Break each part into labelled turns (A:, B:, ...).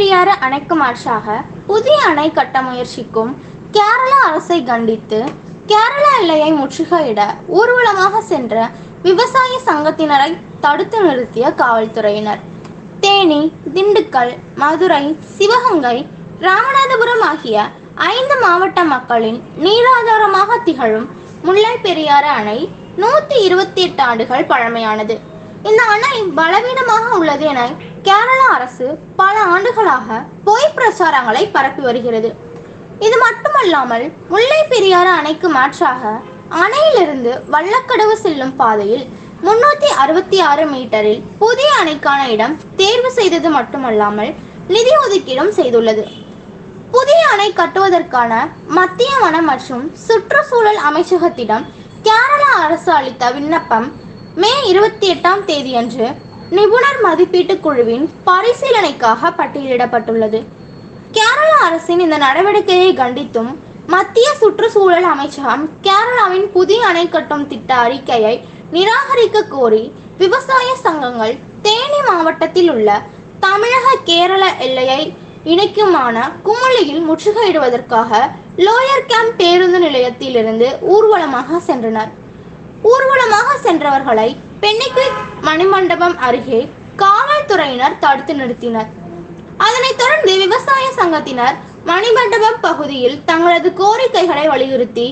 A: பெரியாறு அணைக்கு மாற்றாக புதிய அணை கட்ட முயற்சிக்கும் கேரள அரசை கண்டித்து கேரள எல்லையை முற்றுகையிட ஊர்வலமாக சென்ற விவசாய சங்கத்தினரை தடுத்து நிறுத்திய காவல்துறையினர். தேனி திண்டுக்கல் மதுரை சிவகங்கை ராமநாதபுரம் ஆகிய ஐந்து மாவட்ட மக்களின் நீராதாரமாக திகழும் முல்லை பெரியாறு அணை நூத்தி இருபத்தி எட்டு ஆண்டுகள் பழமையானது. இந்த அணை பலவீனமாக உள்ளது என கேரள அரசு பல ஆண்டுகளாக பொய் பிரச்சாரங்களை பரப்பி வருகிறது. இது மட்டுமல்லாமல் முல்லை பெரியாறு அணைக்கு மாற்றாக அணையிலிருந்து வள்ளக்கடவு செல்லும் பாதையில் முன்னூத்தி அறுபத்தி ஆறு மீட்டரில் புதிய அணைக்கான இடம் தேர்வு செய்தது மட்டுமல்லாமல் நிதி ஒதுக்கீடும் செய்துள்ளது. புதிய அணை கட்டுவதற்கான மத்திய வனம் மற்றும் சுற்றுச்சூழல் அமைச்சகத்திடம் கேரள அரசு அளித்த விண்ணப்பம் மே இருபத்தி எட்டாம் தேதியன்று நிபுணர் மதிப்பீட்டு குழுவின் பரிசீலனைக்காக பட்டியலிடப்பட்டுள்ளது. கேரள அரசின் இந்த நடவடிக்கையை கண்டித்தும் மத்திய சுற்றுச்சூழல் அமைச்சகம் கேரளாவின் புதிய அணை கட்டும் திட்ட அறிக்கையை நிராகரிக்க கோரி விவசாய சங்கங்கள் தேனி மாவட்டத்தில் உள்ள தமிழக கேரள எல்லையை இணைக்குமான குமுளியில் முற்றுகையிடுவதற்காக லோயர் கேம்ப் பேருந்து நிலையத்திலிருந்து ஊர்வலமாக சென்றனர். ஊர்வலமாக சென்றவர்களை பெண்ணிக்கு மணிமண்டபம் அருகே காவல்துறையினர் தடுத்து நிறுத்தினர். அதனைத் தொடர்ந்து விவசாய சங்கத்தினர் மணிமண்டபம் பகுதியில் தங்களது கோரிக்கைகளை வலியுறுத்தி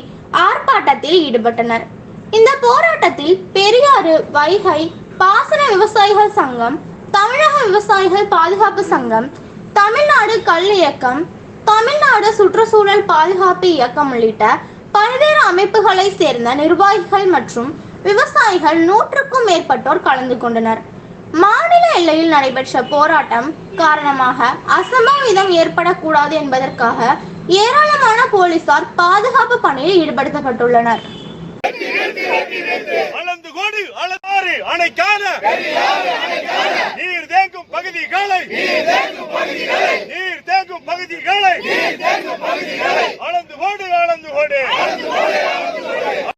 A: ஆர்ப்பாட்டத்தில் ஈடுபட்டனர். இந்த போராட்டத்தில் பெரியாறு வைகை பாசன விவசாயிகள் சங்கம் தமிழக விவசாயிகள் பாதுகாப்பு சங்கம் தமிழ்நாடு கல் இயக்கம் தமிழ்நாடு சுற்றுச்சூழல் பாதுகாப்பு இயக்கம் உள்ளிட்ட பல்வேறு அமைப்புகளை சேர்ந்த நிர்வாகிகள் மற்றும் விவசாயிகள் நூற்றுக்கும் மேற்பட்டோர் கலந்து கொண்டனர். மாநில எல்லையில் நடைபெற்ற போராட்டம் காரணமாக அசம்பாவிதம் ஏற்படக்கூடாது என்பதற்காக ஏராளமான போலீசார் பாதுகாப்பு பணியில் ஈடுபடுத்தப்பட்டுள்ளனர்.
B: நீர் தேங்கும் பகுதிகளை. அளந்து கோடு அளந்து கோடு.